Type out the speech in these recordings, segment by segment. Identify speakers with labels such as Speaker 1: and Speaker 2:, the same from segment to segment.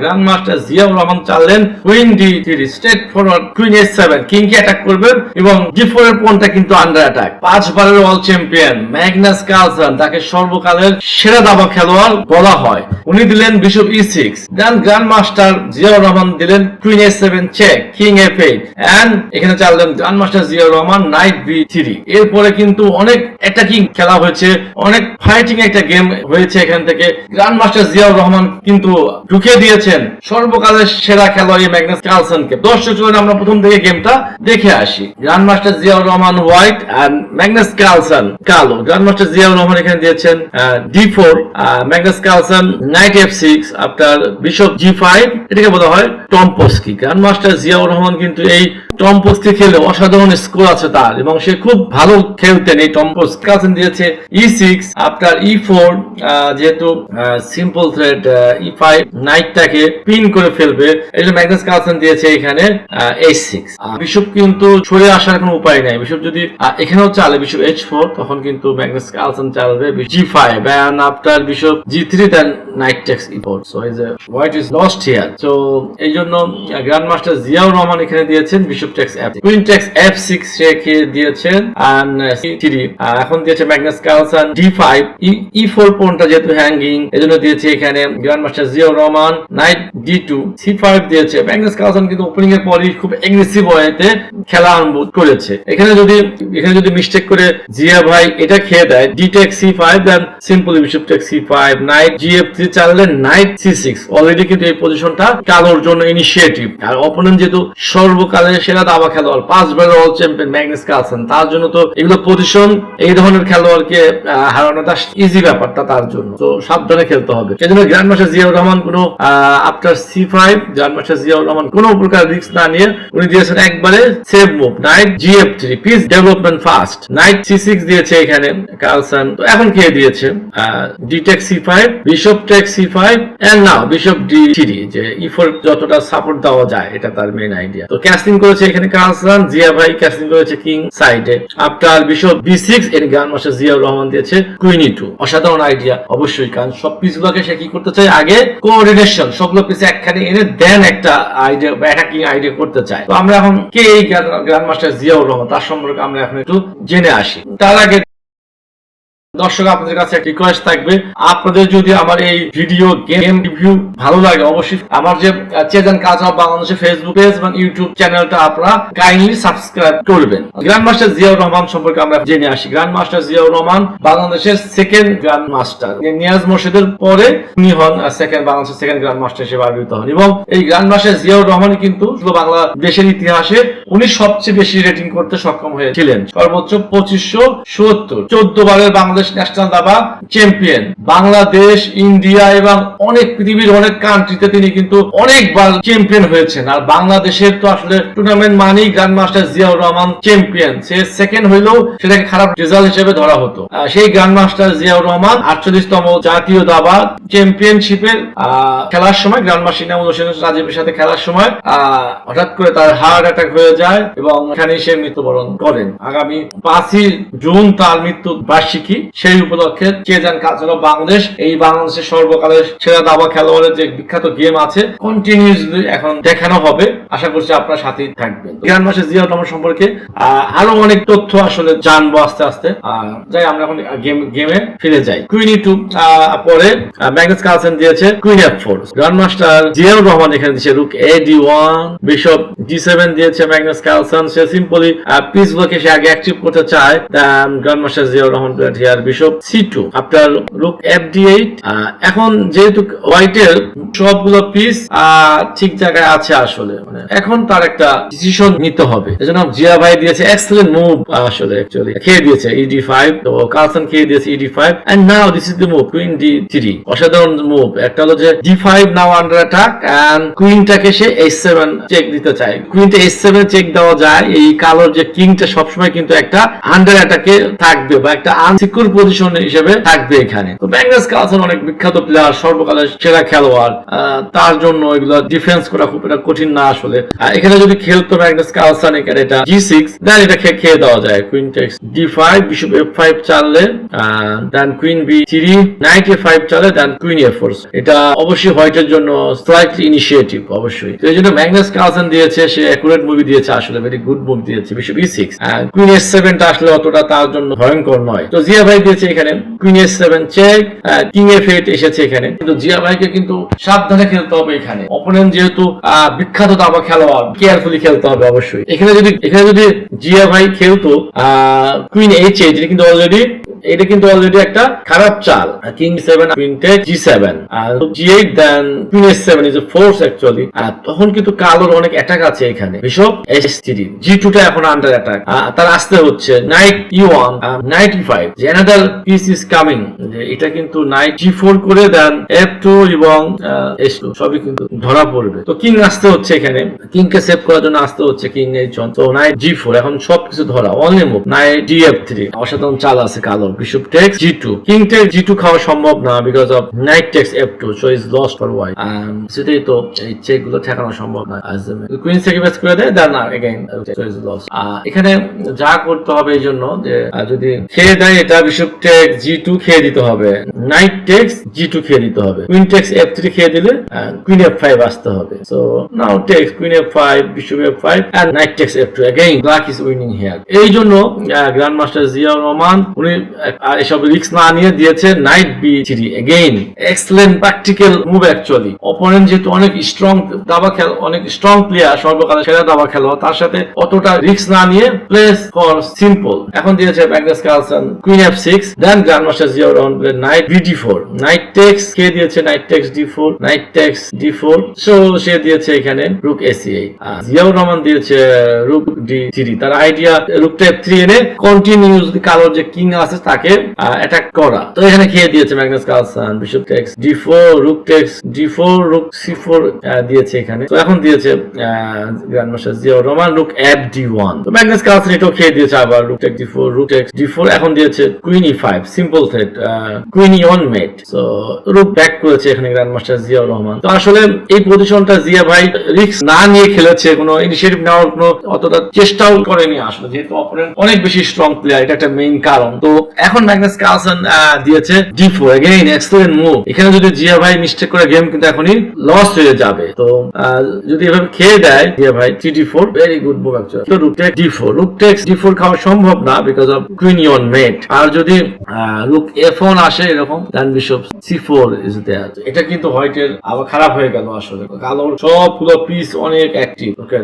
Speaker 1: Grand master Ziaur Rahman চাললেন queen D three straightforward queen S seven attack করবেন এবং four এর পনটা কিন্তু আন্ডার অ্যাটাক পাঁচবারের অল চ্যাম্পিয়ন ম্যাগনাস কালসন তাকে সর্বকালের সেরা দাবা খেলোয়াড় বলা হয়। উনি দিলেন bishop E six then Ziaur Rahman দিলেন queen S seven check king F eight and এখানে চাললেন Ziaur Rahman knight B three এরপরে কিন্তু অনেক অ্যাটাকিং খেলা হয়েছে, অনেক ফাইটিং একটা গেম হয়েছে এখান থেকে। গ্র্যান্ড মাস্টার জিয়াউর রহমান কিন্তু ঢুকে দিয়েছেন সর্বকালের সেরা খেলোয়াড় ম্যাগনাস কার্লসনকে। দর্শক, চলুন আমরা প্রথম থেকে গেমটা দেখে আসি। Grandmaster Ziaur Rahman white and Magnus Carlsen কালো। গ্র্যান্ড মাস্টার জিয়াউর রহমান এখানে দিয়েছেন D four Magnus Carlsen knight F six after bishop G five এটাকে বলা হয় Trompowsky grand master Ziaur Rahman কিন্তু এই টম্পস্কি খেলে অসাধারণ স্কোর আছে তার, এবং সে খুব ভালো খেলতেন এই টম্পস্কি কার্লসন দিয়েছে e six after e four যেহেতু সিম্পল থ্রেড ই ফাইভ নাইটটাকে পিন করে ফেলবে। এই জন্য ম্যাগনাস কার্লসন দিয়েছে এখানে এইচ সিক্স বিশপ কিন্তু সরে আসার কোনো উপায় নাই। বিশপ যদি এখানেও চালে বিশপ এইচ ফোর তখন কিন্তু Magnus Carlsen চালবে g five and after bishop g three then knight takes e four so is white is lost here তো এই জন্য গ্র্যান্ড মাস্টার জিয়াউর রহমান এখানে দিয়েছেন বিশপ টেক্স এফ সিক্স রেখে দিয়েছেন? সি থ্রি এখন দিয়েছে Magnus Carlsen d five e four যেহেতু হ্যাঙ্গিং এই জন্য দিয়েছে এখানে master Ziaur Rahman knight d two c five দিয়েছে। ম্যাগনাস কার্লসন কিন্তু ওপেনিং এর পরই খুব এগ্রেসিভ খেলা করেছে। এখানে যদি এখানে যদি মিস্টেক করে জিয়া ভাই এটা খেয়ে দেয় d take c five then simply bishop take c five knight g f three knight c six already কিন্তু এই পজিশনটা কালোর জন্য ইনিশিয়েটিভ আর অপোনেন্ট যেহেতু সর্বকালের সেরা দাবা খেলোয়াড়? পাঁচবার অল চ্যাম্পিয়ন ম্যাগনাস কার্লসন তার জন্য তো এগুলো পজিশন এই ধরনের খেলোয়াড়কে হারানোটা ইজি ব্যাপারটা তার জন্য। তো সাবধানে খেলতে হবে। সেই জন্য গ্র্যান্ড মাস্টার জিয়াউর রহমান কোনো after c five grand master Ziaur Rahman কোনো প্রকার রিস্ক না নিয়ে উনি দিয়েছেন একবারে safe move knight g f three piece development first knight c six দিয়েছে এখানে কার্লসন তো এখন খেয়ে দিয়েছে? D take c five bishop take c five and now bishop d three যে ই ফোর যতটা সাপোর্ট দেওয়া যায়, এটা তার মেইন আইডিয়া তো ক্যাস্টিং করেছে এখানে কার্লসন জিয়া ভাই ক্যাসিং করেছে কিং সাইডে। আফটার বিশপ বি সিক্স, এর গান মাসে জিয়াউর রহমান দিয়েছে কুইনি টু। অসাধারণ আইডিয়া অবশ্যই কারণ সব পিসগুলোকে সে কি করতে চায়? আগে কোঅর্ডিনেশন সবগুলো পিস একখানে এনে দেন একটা আইডিয়া অ্যাটাকিং আইডিয়া করতে চায়। তো আমরা এখন কে এই গ্র্যান্ড মাস্টার জিয়াউর রহমান? তার সম্পর্কে আমরা এখন একটু জেনে আসি। তার আগে দর্শক, আপনাদের কাছে রিকোয়েস্ট থাকবে। আপনাদের যদি আমার এই ভিডিও গেম রিভিউ ভালো লাগে, অবশ্যই আমার যে চেতন কাজ অফ বাংলাদেশের ফেসবুক পেজ এবং ইউটিউব চ্যানেলটা আপনারা কাইন্ডলি সাবস্ক্রাইব করবেন। গ্র্যান্ড মাস্টার জিয়াউর রহমান সম্পর্কে আমরা জেনে আসি। গ্র্যান্ড মাস্টার জিয়াউর রহমান বাংলাদেশের সেকেন্ড গ্র্যান্ড মাস্টার নিয়াজ মোর্শেদের পরে উনি হন সেকেন্ড বাংলাদেশের সেকেন্ড গ্র্যান্ড মাস্টার হিসেবে আবির্ভূত হন। এবং এই গ্র্যান্ড মাস্টার জিয়াউর রহমান কিন্তু শুধু বাংলাদেশের ইতিহাসে উনি সবচেয়ে বেশি রেটিং করতে সক্ষম হয়েছিলেন। সর্বোচ্চ পঁচিশশো সত্তর। চোদ্দ বারের বাংলাদেশ ন্যাশনাল দাবা চ্যাম্পিয়ন। বাংলাদেশ, ইন্ডিয়া এবং অনেক পৃথিবীর অনেক কান্ট্রিতে তিনি কিন্তু অনেকবার চ্যাম্পিয়ন হয়েছেন। আর বাংলাদেশের তো আসলে টুর্নামেন্ট মানেই grand master Ziaur Rahman champion. সে সেকেন্ড হইলেও সেটাকে খারাপ রেজাল্ট হিসেবে ধরা হতো। সেই গ্র্যান্ড মাস্টার জিয়াউর রহমান আটচল্লিশতম জাতীয় দাবা চ্যাম্পিয়নশিপের খেলার সময় গ্র্যান্ড মাস্টার ইনামুল হোসেন রাজীবের সাথে খেলার সময় হঠাৎ করে তার হার্ট অ্যাটাক হয়ে যায় এবং এখানে সে মৃত্যুবরণ করেন। আগামী পাঁচই জুন তার মৃত্যু বার্ষিকী সেই উপলক্ষে চেজান কালচার অফ বাংলাদেশ, এই বাংলাদেশের সর্বকালের সেরা দাবা খেলোয়াড়ের যে বিখ্যাত গেম আছে কন্টিনিউসলি এখন দেখানো হবে। আশা করছি আপনার সাথেই থাকবেন। গ্র্যান্ড মাস্টার জিয়া রহমান সম্পর্কে আরও অনেক তথ্য আসলে জানব আস্তে আস্তে। যাই, আমরা এখন গেম গেমে ফিরে যাই। কুইনি টু পরে ম্যাগনাস কালসন দিয়েছে queen f four grand master Ziaur Rahman এখানে দিয়েছে rook a d one bishop g seven দিয়েছে ম্যাগনাস কালসন সে সিম্পলি পিস গুলোকে সে আগে অ্যাক্টিভ করতে চায়। Grand master Ziaur Rahman here bishop c two after rook f d eight এখন যেহেতু হোয়াইটের সবগুলো পিস ঠিক জায়গায় আছে আসলে মানে এখন তার একটা ডিসিশন নিতে হবে। এজন্য জিয়া ভাই দিয়েছে এক্সেলেন্ট মুভ আসলে অ্যাকচুয়ালি খেয়ে দিয়েছে ইডি ফাইভ তো কালসন খেয়ে দিয়েছে e d five and now this is the move queen d three অসাধারণ মুভ একটা হলো যে d five now under attack and কুইনটাকে সে এইচ সেভেন চেক দিতে চায়। কুইনটা এইচ সেভেন চেক দেওয়া যায়, এই কালোর যে কিংটা সবসময় কিন্তু একটা আন্ডার অ্যাটাকে থাকবে, বা একটা আনসিকিউর পজিশন হিসেবে থাকবে এখানে। তো ম্যাগনাস কালসন অনেক বিখ্যাত প্লেয়ার সর্বকালের সেরা খেলোয়াড়। তার জন্য এগুলো ডিফেন্স করা খুব একটা কঠিন না আসলে। এখানে যদি খেলতো ম্যাগনাস কালসন এখানে, এটা জি সিক্স দেন এটা খেয়ে দেওয়া যায়। Queen takes d five bishop f five চাললে then queen b three knight a five চালে দেন কুইন এফ ফোর এটা অবশ্যই হোয়াইটের জন্য স্লাইটলি ইনিশিয়েটিভ অবশ্যই। তো এই জন্য ম্যাগনাস কালসন দিয়েছে, সে অ্যাকুরেট মুভি দিয়েছে আসলে ভেরি গুড মুভি দিয়েছে bishop e six queen s সেভেনটা আসলে অতটা তার জন্য ভয়ঙ্কর নয়। তো জিয়া ভাই দিয়েছে এখানে। Queen s seven check king f eight এসেছে এখানে। কিন্তু জিয়া ভাইকে কিন্তু সাবধানে খেলতে হবে এখানে। অপোনেন্ট যেহেতু বিখ্যাত দাবা খেলোয়াড় কেয়ারফুলি খেলতে হবে অবশ্যই। এখানে যদি এখানে যদি জিয়া ভাই খেলতো কুইন এইচ এ এটা কিন্তু অলরেডি এটা কিন্তু অলরেডি একটা খারাপ চাল। King seven queen g seven R g eight then queen s seven is a force actually আর তখন কিন্তু কালোর অনেক অ্যাটাক আছে এখানে। বিশপ এস থ্রি জি টুটা এখন আন্ডার অ্যাটাক তার আসতে হচ্ছে knight e one knight e five যে অ্যানাদার পিস ইজ কামিং এটা কিন্তু নাইট জি ফোর করে দেন এফ টু এবং এস টু সবই কিন্তু ধরা পড়বে। তো কিং আসতে হচ্ছে এখানে। কিং কে সেভ করার জন্য আসতে হচ্ছে কিং এইচ ওয়ান তো নাইট জি ফোর এখন সবকিছু ধরা। Only move knight d f three অসাধারণ চাল আছে কালো bishop takes g two king takes খাওয়া সম্ভব না because of knight takes f two so is lost for why সেটাই তো, এই চেকগুলো ঠেকানো সম্ভব না কুইন স্যাক্রিফাইস করে দেয় then again so is loss এখানে যা করতে হবে এই জন্য যে যদি খেয়ে দেয় এটা বিশপ টেক্স জি খেয়ে দিতে হবে। টেক্স জি টু খেয়ে দিতে হবে। কুইন টেক্স এফ খেয়ে দিলে এফ ফাইভ আসতে হবে। Queen f five bishop f five and knight takes f two again black is winning here এই জন্য গ্র্যান্ড মাস্টার জিয়াউর রহমান উনি এসব রিস্ক না নিয়ে দিয়েছে knight b three again excellent practical move actually opponent যেহেতু অনেক স্ট্রং দাবা খেল, অনেক স্ট্রং প্লেয়ার সর্বকালের সেরা দাবা খেলোয়াড়, তার সাথে অতটা রিস্ক না নিয়ে প্লেস ফর সিম্পল এখন দিয়েছে Magnus Carlsen queen f six then grand Ziaur Rahman knight b d four knight takes কে দিয়েছে knight takes d four knight takes d four so সে দিয়েছে এখানে rook a c eight Ziaur Rahman দিয়েছে rook D three তার idea রুকটা f three এনে continuously কালোর যে king আছে তাকে অ্যাটাক করা। তো এখানে খেয়ে দিয়েছে? Magnus Carlsen bishop takes D four rook takes D four rook C four দিয়েছে এখানে। তো এখন দিয়েছে grand master Ziaur Rahman rook f d one তো ম্যাগনাস কার্লসন এটাও খেয়ে দিয়েছে আবার? Rook take d four rook takes d four এখন দিয়েছে queen e five simple threat queen e on mate so rook back করেছে এখানে গ্র্যান্ড মাস্টার জিয়াউর রহমান তো আসলে এই পজিশনটা জিয়া ভাই রিস্ক না নিয়ে খেলেছে, কোনো ইনিশিয়েটিভ নেওয়ার কোনো অতটা চেষ্টাও করেনি আসলে, যেহেতু অপোনেন্ট অনেক বেশি স্ট্রং প্লেয়ার এটা একটা মেইন কারণ। তো এখন ম্যাগনাস কার্লসন দিয়েছে d four again excellent move এখানে যদি জিয়া ভাই মিস্টেক করে গেম কিন্তু এখনই লস হয়ে যাবে। তো যদি এভাবে খেয়ে দেয় জিয়া ভাই three D four very good move actually তো rook take D four rook takes D four খাওয়া সম্ভব না because of queen E on mate আর যদি রুক এফ ওয়ান আসে এরকম then bishop c four is there এটা কিন্তু হোয়াইটের আবার খারাপ হয়ে গেল আসলে। কালোর সবগুলো পিস অনেক active okay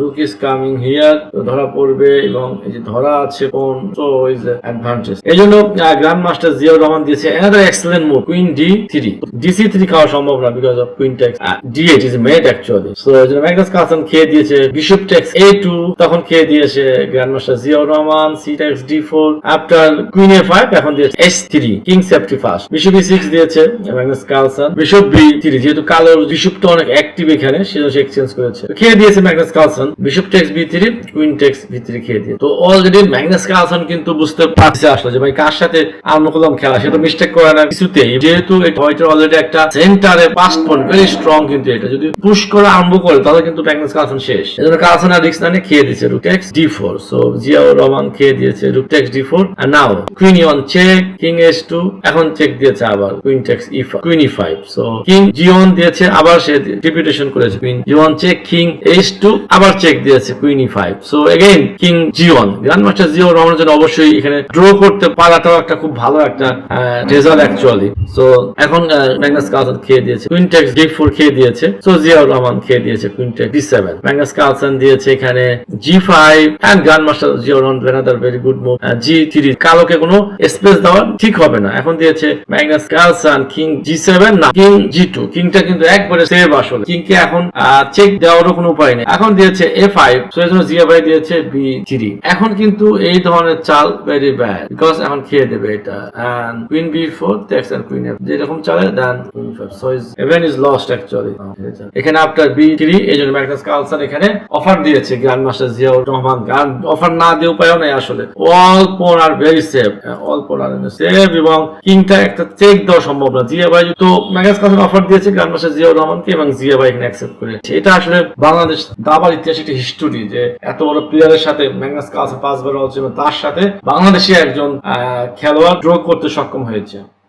Speaker 1: rook is coming here ধরা পড়বে এবং এই যে ধরা আছে কোন সো ইজ অ্যাডভান্টেজ এই জন্য গ্র্যান্ড মাস্টার জিয়াউর রহমান দিয়েছে another excellent move queen d three d c three খাওয়া সম্ভব না because of queen takes d eight is mate actually so এই জন্য ম্যাগনাস কার্লসন খেয়ে দিয়েছে বিশপ টেক্স এ টু তখন খেয়ে দিয়েছে grand master Ziaur Rahman c takes d four after queen a five এখন দিয়েছে s three king safety first bishop b six দিয়েছে Magnus Carlsen bishop b three যেহেতু কালো বিশপটা অনেক অ্যাক্টিভ এখানে, সেজন্য সে এক্সচেঞ্জ করেছে। খেয়ে দিয়েছে Magnus Carlsen bishop takes b three queen takes b three খেয়ে দিয়ে তো অলরেডি ম্যাগনাস কার্লসন কিন্তু বুঝতে পারছে আসলে যে ভাই কার সাথে আরম্ভ করলাম খেলা, সে তো মিস্টেক করে না কিছুতেই। যেহেতু এটা হোয়াইটের অলরেডি একটা সেন্টারে পাস পয়েন্ট ভেরি স্ট্রং কিন্তু এটা। যদি পুশ করে আরম্ভ করে, তাহলে কিন্তু ম্যাগনাস কার্লসন শেষ। এজন্য কার্লসন আর রিক্স না নিয়ে খেয়ে দিয়েছে rook takes d four so Ziaur Rahman খেয়ে দিয়েছে রুক টেক্স ডি ফোর আর now queen e one check king s two এখন চেক দিয়েছে আবার queen takes e queen e five so king g one দিয়েছে, আবার সে রিপিটেশন করেছে queen g one check king h two আবার check দিয়েছে queen e five so again king g one grand master Jio রহমানের জন্য অবশ্যই এখানে ড্র করতে পারাটাও একটা খুব ভালো একটা রেজাল্ট অ্যাকচুয়ালি সো এখন ম্যাগনাস কার্লসন খেয়ে দিয়েছে। কুইন টেক্স ডি ফোর খেয়ে দিয়েছে। সো জিয়াউর রহমান খেয়ে দিয়েছে queen takes d seven Magnus Carlsen দিয়েছে এখানে g five and grand master Jio Rahman another very good move g three কালোকে কোনো স্পেস দেওয়া ঠিক হবে না। এখন দিয়েছে ম্যাগনাস কার্লসন কিং জি সেভেন না কিং জি টু কিংটা কিন্তু একবারে সেভ আসলে। কিংকে এখন চেক দেওয়ারও কোনো উপায় নেই। এখন দিয়েছে এ ফাইভ সো এই জন্য জিয়া ভাই দিয়েছে বি থ্রি এখন কিন্তু এই ধরনের চাল ভেরি ব্যাড বিকজ এখন খেয়ে দেবে এটা। And queen B four takes and queen F যেরকম চলে then so is even is lost actually এখানে আফটার বি থ্রি এই জন্য ম্যাগনাস কালসন এখানে অফার দিয়েছে গ্র্যান্ড মাস্টার জিয়াউর রহমান গান অফার না দিয়ে উপায়ও নেই আসলে। অল পোন আর ভেরি সেফ অল পোন আর সেফ এবং কিংটা একটা চেক দেওয়া সম্ভব না। জিয়া ভাই তো ম্যাগনাস কালসন অফার দিয়েছে গ্র্যান্ড মাস্টার জিয়াউর রহমানকে এবং জিয়া ভাই এখানে অ্যাকসেপ্ট করে এটা আসলে বাংলাদেশ দাবার ইতিহাসে একটা হিস্টোরি যে এত বড় প্লেয়ারের সাথে ম্যাগনাস কালসন পাঁচবার অলছে এবং তার সাথে বাংলাদেশি একজন খেলোয়াড় ড্র করতে সক্ষম হয়েছে।